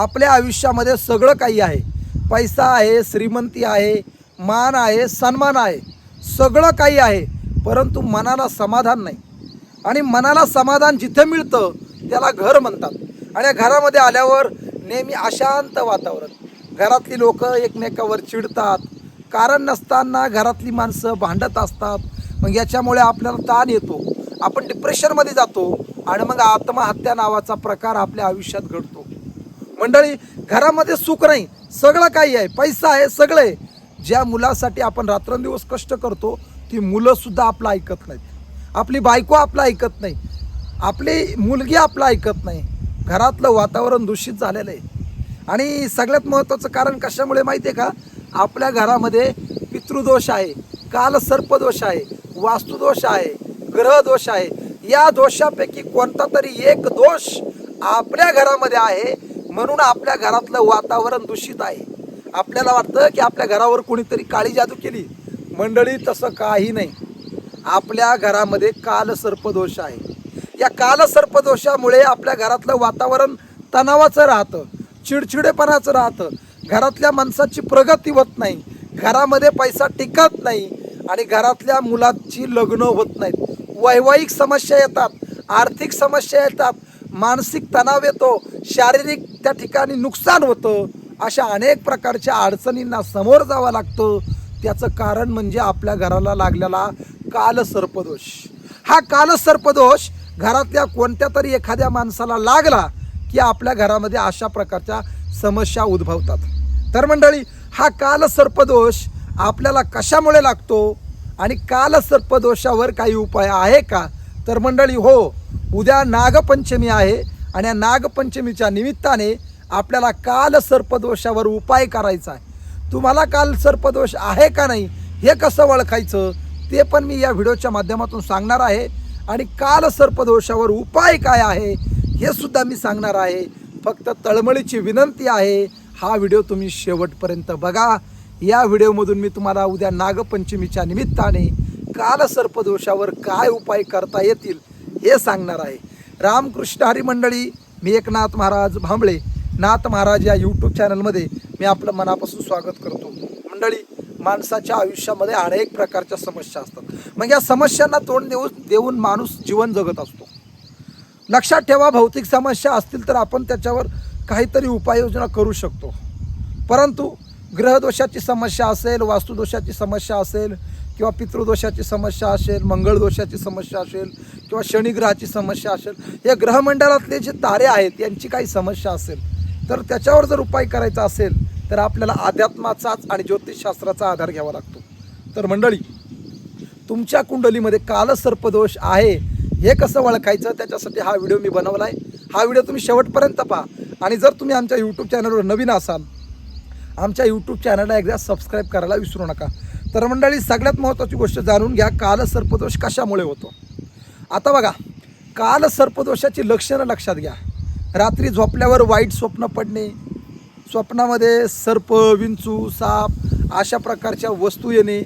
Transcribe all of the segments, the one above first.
आपल्या आयुष्यामध्ये सगळं काही आहे. पैसा आहे श्रीमंती आहे मान आहे सन्मान आहे. सगळं काही आहे परंतु मनाला समाधान नाही. आणि मनाला समाधान जिथं मिळतं त्याला घर म्हणतात. आणि या घरामध्ये आल्यावर नेहमी अशांत वातावरण. घरातली लोक एकमेकावर चिडतात. कारण नसताना घरातली माणसं भांडत असतात. मग याच्यामुळे आपल्याला ताण येतो. आपण डिप्रेशनमध्ये जातो आणि मग आत्महत्या नावाचा प्रकार आपल्या आयुष्यात घडतो. मंडळी घरामध्ये सुख नाही सगळं काही आहे पैसा आहे सगळं आहे. ज्या मुलासाठी आपण रात्रंदिवस कष्ट करतो ती मुलंसुद्धा आपलं ऐकत नाहीत. आपली बायको आपलं ऐकत नाही. आपली मुलगी आपलं ऐकत नाही. घरातलं वातावरण दूषित झालेलं आहे. आणि सगळ्यात महत्त्वाचं कारण कशामुळे माहिती आहे का? आपल्या घरामध्ये पितृदोष आहे काल सर्पदोष आहे वास्तुदोष आहे ग्रहदोष आहे. या दोषापैकी कोणता तरी एक दोष आपल्या घरामध्ये आहे म्हणून आपल्या घरातलं वातावरण दूषित आहे. आपल्याला वाटतं की आपल्या घरावर कोणीतरी काळी जादू केली. मंडळी तसं काही नाही. आपल्या घरामध्ये कालसर्पदोष आहे. या कालसर्पदोषामुळे आपल्या घरातलं वातावरण तणावाचं राहतं चिडचिडेपणाचं राहतं. घरातल्या माणसाची प्रगती होत नाही. घरामध्ये पैसा टिकत नाही आणि घरातल्या मुलाची लग्न होत नाहीत. वैवाहिक समस्या येतात आर्थिक समस्या येतात मानसिक तणाव येतो शारीरिक त्या ठिकाणी नुकसान होतं अशा अनेक प्रकारच्या अडचणींना समोर जावं लागतं. त्याचं कारण म्हणजे आपल्या घराला लागलेला कालसर्पदोष. हा कालसर्पदोष घरातल्या कोणत्या तरी एखाद्या माणसाला लागला की आपल्या घरामध्ये अशा प्रकारच्या समस्या उद्भवतात. तर मंडळी हा कालसर्पदोष आपल्याला कशामुळे लागतो आणि कालसर्पदोषावर काही उपाय आहे का? तर मंडळी हो उद्या नागपंचमी आहे आणि या नागपंचमीच्या निमित्ताने आपल्याला काल सर्पदोषावर उपाय करायचा आहे. तुम्हाला काल सर्पदोष आहे का नाही हे कसं ओळखायचं ते पण मी या व्हिडिओच्या माध्यमातून सांगणार आहे. आणि काल सर्पदोषावर उपाय काय आहे हे सुद्धा मी सांगणार आहे. फक्त तळमळीची विनंती आहे हा व्हिडिओ तुम्ही शेवटपर्यंत बघा. या व्हिडिओमधून मी तुम्हाला उद्या नागपंचमीच्या निमित्ताने काल सर्पदोषावर काय उपाय करता येतील हे सांगणार आहे. रामकृष्ण हरी मंडळी मी एकनाथ महाराज भांबळे. नाथ महाराज या यूट्यूब चॅनलमध्ये मी आपलं मनापासून स्वागत करतो. मंडळी माणसाच्या आयुष्यामध्ये अनेक प्रकारच्या समस्या असतात. मग या समस्यांना तोंड देऊन देऊन माणूस जीवन जगत असतो. लक्षात ठेवा भौतिक समस्या असतील तर आपण त्याच्यावर काहीतरी उपाययोजना करू शकतो. परंतु ग्रहदोषाची समस्या असेल वास्तुदोषाची समस्या असेल किंवा पितृदोषाची समस्या असेल मंगळदोषाची समस्या असेल किंवा शनिग्रहाची समस्या असेल या ग्रहमंडळातले जे तारे आहेत यांची काही समस्या असेल तर त्याच्यावर जर उपाय करायचा असेल तर आपल्याला अध्यात्माचाच आणि ज्योतिषशास्त्राचा आधार घ्यावा लागतो. तर मंडळी तुमच्या कुंडलीमध्ये कालसर्पदोष आहे हे कसं ओळखायचं? त्याच्यासाठी हा व्हिडिओ मी बनवला आहे हा व्हिडिओ तुम्ही शेवटपर्यंत पहा. आणि जर तुम्ही आमच्या यूट्यूब चॅनलवर नवीन असाल आमच्या यूट्यूब चॅनलला एकदा सबस्क्राईब करायला विसरू नका. तर मंडळी सगळ्यात महत्त्वाची गोष्ट जाणून घ्या कालसर्पदोष कशामुळे होतो? आता बघा कालसर्पदोषाची लक्षणं लक्षात घ्या. रात्री झोपल्यावर वाईट स्वप्न पडणे स्वप्नामध्ये सर्प विंचू साप अशा प्रकारच्या वस्तू येणे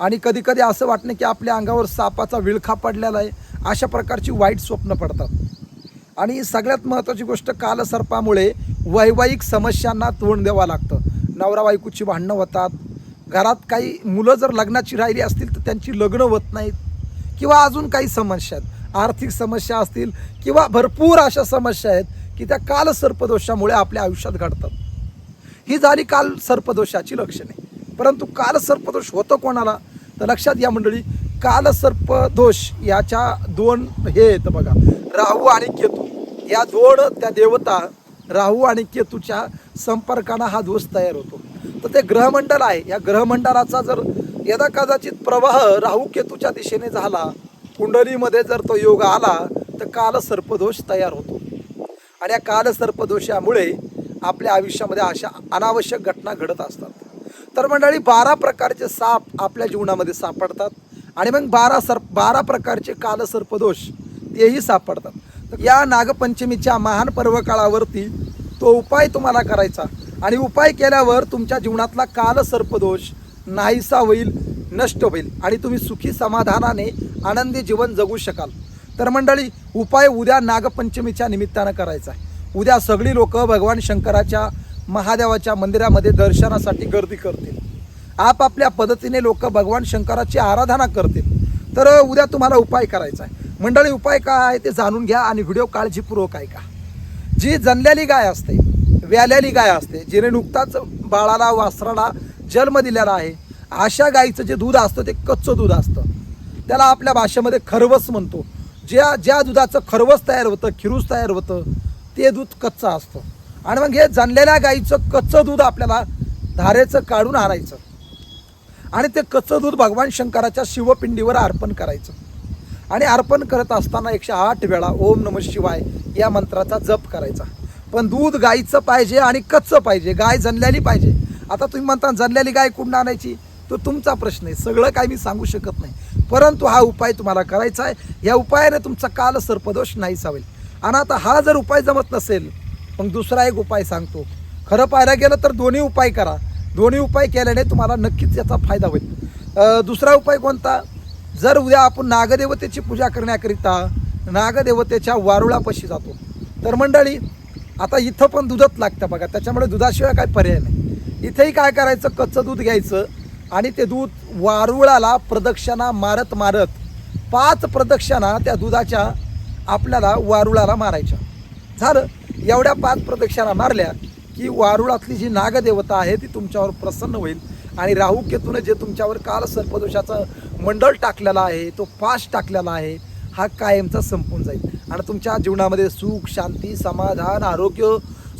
आणि कधीकधी असं वाटणं की आपल्या अंगावर सापाचा विळखा पडलेला आहे अशा प्रकारची वाईट स्वप्न पडतात. आणि सगळ्यात महत्त्वाची गोष्ट कालसर्पामुळे वैवाहिक समस्यांना तोंड द्यावं लागतं. नवरा बायकोची भांडणं होतात घरात काही मुलं जर लग्नाची राहिली असतील तर त्यांची लग्न होत नाहीत. किंवा अजून काही समस्या आहेत. आर्थिक समस्या असतील किंवा भरपूर अशा समस्या आहेत की त्या काल सर्पदोषामुळे आपल्या आयुष्यात घडतात. ही झाली काल सर्पदोषाची लक्षणे. परंतु काल सर्पदोष होतं कोणाला? तर लक्षात या मंडळी काल सर्पदोष याच्या दोन हे येतं बघा राहू आणि केतू. या दोन त्या देवता राहू आणि केतूच्या संपर्कानं हा दोष तयार होतो. तर ते ग्रहमंडल आहे. या ग्रहमंडलाचा जर यदा कदाचित प्रवाह राहू केतूच्या दिशेने झाला कुंडलीमध्ये जर तो योग आला तर काल सर्पदोष तयार होतो. आणि या कालसर्पदोषामुळे आपल्या आयुष्यामध्ये अशा अनावश्यक घटना घडत असतात. तर मंडळी बारा प्रकारचे साप आपल्या जीवनामध्ये सापडतात आणि मग बारा सर्प बारा प्रकारचे कालसर्पदोष तेही सापडतात. तर या नागपंचमीच्या महान पर्व काळावरती तो उपाय तुम्हाला करायचा. आणि उपाय केल्यावर तुमच्या जीवनातला कालसर्पदोष नाहीसा होईल नष्ट होईल आणि तुम्ही सुखी समाधानाने आनंदी जीवन जगू शकाल. तर मंडळी उपाय उद्या नागपंचमीच्या निमित्तानं करायचा आहे. उद्या सगळी लोक भगवान शंकराच्या महादेवाच्या मंदिरामध्ये दर्शनासाठी गर्दी करतील. आपापल्या पद्धतीने लोक भगवान शंकराची आराधना करतील. तर उद्या तुम्हाला उपाय करायचा आहे. मंडळी उपाय काय आहे ते जाणून घ्या आणि व्हिडिओ काळजीपूर्वक ऐका. जी जनलेली गाय असते व्याल्याली गाय असते जिने नुकताच बाळाला वासराला जन्म दिलेला आहे. अशा गाईचं जे दूध असतं ते कच्चं दूध असतं. त्याला आपल्या भाषेमध्ये खरवस म्हणतो. ज्या ज्या दुधाचं खरवस तयार होतं खिरूस तयार होतं ते दूध कच्चं असतं. आणि मग हे जनलेल्या गाईचं कच्चं दूध आपल्याला धारेचं काढून आणायचं. आणि ते कच्चं दूध भगवान शंकराच्या शिवपिंडीवर अर्पण करायचं. आणि अर्पण करत असताना एकशे आठ वेळा ओम नम शिवाय या मंत्राचा जप करायचा. पण दूध गाईचं पाहिजे आणि कच्चं पाहिजे. गाय जनलेली पाहिजे. आता तुम्ही म्हणता जनलेली गाय कुठून आणायची? तो तुमचा प्रश्न आहे. सगळं काय मी सांगू शकत नाही. परंतु हा उपाय तुम्हाला करायचा आहे. या उपायाने तुमचा काल सर्पदोष नाही होईल. आणि आता हा जर उपाय जमत नसेल मग दुसरा एक उपाय सांगतो. खरं पाहायला गेलं तर दोन्ही उपाय करा. दोन्ही उपाय केल्याने तुम्हाला नक्कीच याचा फायदा होईल. दुसरा उपाय कोणता? जर उद्या आपण नागदेवतेची पूजा करण्याकरिता नागदेवतेच्या वारुळापाशी जातो. तर मंडळी आता इथं पण दूधच लागतं बघा त्याच्यामुळे दुधाशिवाय काय पर्याय नाही. इथेही काय करायचं? कच्चं दूध घ्यायचं आणि ते दूध वारुळाला प्रदक्षिणा मारत मारत पाच प्रदक्षिणा त्या दुधाच्या आपल्याला वारुळाला मारायच्या. झालं? एवढ्या पाच प्रदक्षिणा मारल्या की वारुळातली जी नागदेवता आहे ती तुमच्यावर प्रसन्न होईल. आणि राहू केतूने जे तुमच्यावर काल सर्पदोषाचं मंडळ टाकलेला आहे तो पाश टाकलेला आहे हा कायमचा संपून जाईल. आणि तुमच्या जीवनामध्ये सुख शांती समाधान आरोग्य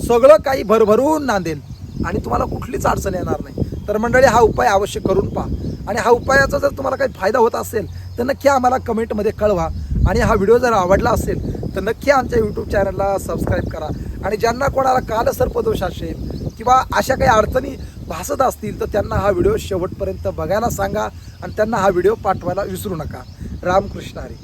सगळं काही भरभरून नांदेल. आणि तुम्हाला कुठलीच अडचण येणार नाही. तर मंडळी हा उपाय अवश्य करून पहा. आणि हा उपायाचा जर तुम्हाला काही फायदा होत असेल तर नक्की आम्हाला कमेंटमध्ये कळवा. आणि हा व्हिडिओ जर आवडला असेल तर नक्की आमच्या यूट्यूब चॅनलला सबस्क्राईब करा. आणि ज्यांना कोणाला काल सर्पदोष असेल किंवा अशा काही अडचणी भासत असतील तर त्यांना हा व्हिडिओ शेवटपर्यंत बघायला सांगा. आणि त्यांना हा व्हिडिओ पाठवायला विसरू नका. रामकृष्ण हरी.